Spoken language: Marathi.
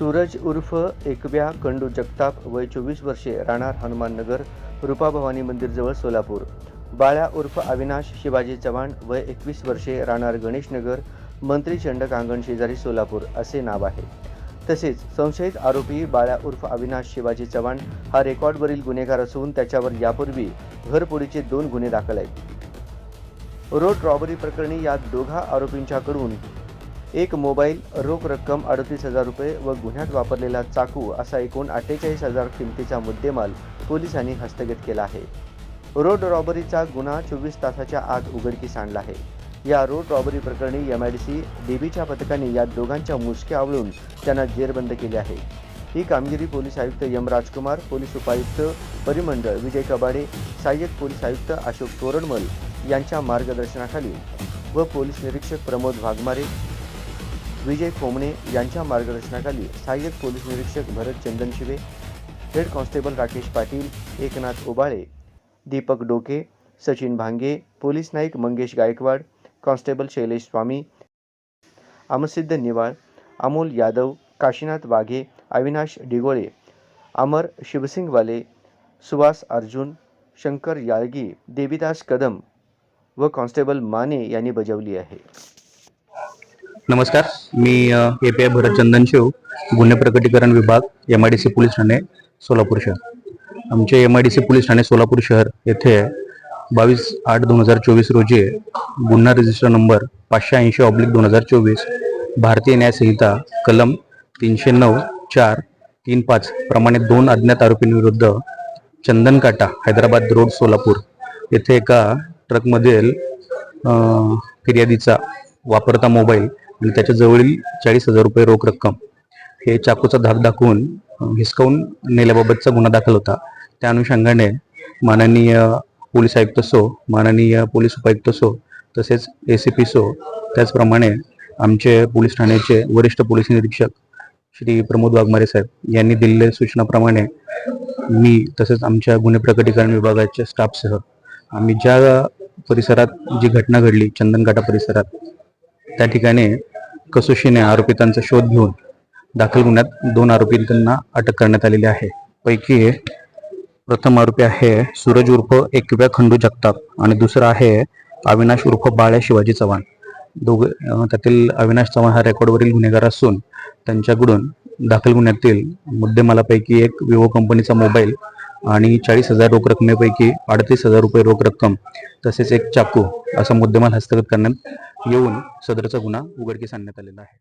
सूरज उर्फ एकब्या कंडू जगताप वय चोवीस वर्षे राहणार हनुमाननगर रूपाभवानी मंदिरजवळ सोलापूर. बाळ्या उर्फ अविनाश शिवाजी चव्हाण वय एकवीस वर्षे राहणार गणेशनगर मंत्री चंडक अंगण शेजारी सोलापूर असे नाव आहे. तसेच संशयित आरोपी बाळ्या उर्फ अविनाश शिवाजी चव्हाण हा रेकॉर्डवरील गुन्हेगार असून त्याच्यावर यापूर्वी घरपोडीचे दोन गुन्हे दाखल आहेत. रोड रॉबरी प्रकरणी या दोघा आरोपींच्याकडून एक मोबाईल रोख रक्कम अडतीस हजार रुपये व गुन्ह्यात वापरलेला चाकू असा एकूण अठ्ठेचाळीस हजार किमतीचा मुद्देमाल पोलिसांनी हस्तगत केला आहे. रोड रॉबरीचा गुन्हा चोवीस तासाच्या आत उघडकीस आणला आहे. या रोड रॉबरी प्रकरणी एम आय डी सी डीबीच्या पथकाने या दोघांच्या मुसक्या आवळून त्यांना जेरबंद केले आहे. ही कामगिरी पोलीस आयुक्त यम राजकुमार पोलीस उपायुक्त परिमंडळ विजय कबाडे सहाय्यक पोलीस आयुक्त अशोक तोरणमल यांच्या मार्गदर्शनाखाली व पोलीस निरीक्षक प्रमोद वाघमारे विजय कोमणे यांच्या मार्गदर्शनाखाली सहाय्यक पोलीस निरीक्षक Bharat Chandanshive head constable Rakesh Patil Eknath Ubale Deepak Doke Sachin Bhange police Naik Mangesh Gaikwad constable Shailesh Swami Amsiddha Niwal Amol Yadav Kashinath Waghe Avinash Digole Amar Shivsingwale Suhas Arjun Shankar Yalgi Devidas Kadam व कॉन्स्टेबल माने यांनी बजावली आहे. नमस्कार मी A P I Bharatchandan Shiv गुन्हे प्रकटीकरण विभाग M I D C police Thane Solapur शहर. आमचे M I D C police Thane Solapur शहर येथे बावीस आठ दोन हजार चोवीस रोजी गुन्हा रजिस्टर नंबर पाचशे ऐंशी ऑब्लिक दोन हजार चोवीस भारतीय न्यायसंहिता कलम तीनशे नऊ चार तीन पाच प्रमाणे दोन अज्ञात आरोपींविरुद्ध चंदनकाटा हैदराबाद रोड सोलापूर येथे एका ट्रकमधील फिर्यादीचा वापरता मोबाईल आणि त्याच्या जवळील चाळीस हजार रुपये रोख रक्कम हे चाकूचा धाक दाखवून हिसकावून नेल्याबाबतचा गुन्हा दाखल होता. त्या अनुषंगाने माननीय पोलीस आयुक्त सो माननीय पोलीस उपायुक्त सो तसेच ए सी पी सो त्याचप्रमाणे आमचे पोलीस ठाण्याचे वरिष्ठ पोलीस निरीक्षक श्री प्रमोद वाघमारे साहेब यांनी दिलेल्या सूचनाप्रमाणे मी तसेच आमच्या गुन्हे प्रकटीकरण विभागाच्या स्टाफसह आम्ही ज्या परिसरात जी घटना घडली चंदनकाटा परिसरात त्या ठिकाणी कसोशीने आरोपितांचा शोध घेऊन दाखल गुन्ह्यात दोन आरोपींना अटक करण्यात आलेली आहे. पैकी प्रथम आरोपी आहे सूरज उर्फ एकव्या खंडू जगताप आणि दुसरा आहे अविनाश उर्फ बाळ्या शिवाजी चव्हाण. दोघे त्यातील अविनाश चव्हाण हा रेकॉर्डवरील गुन्हेगार असून त्यांच्याकडून दाखल गुन्ह्यातील मुद्देमालापैकी एक विवो कंपनीचा मोबाईल आणि चाळीस हजार रोख रकमेपैकी अडतीस हजार रुपये रोख रक्कम तसेच एक चाकू असा मुद्देमाल हस्तगत करण्यात येऊन सदरचा गुन्हा उघडकीस आणण्यात आलेला आहे.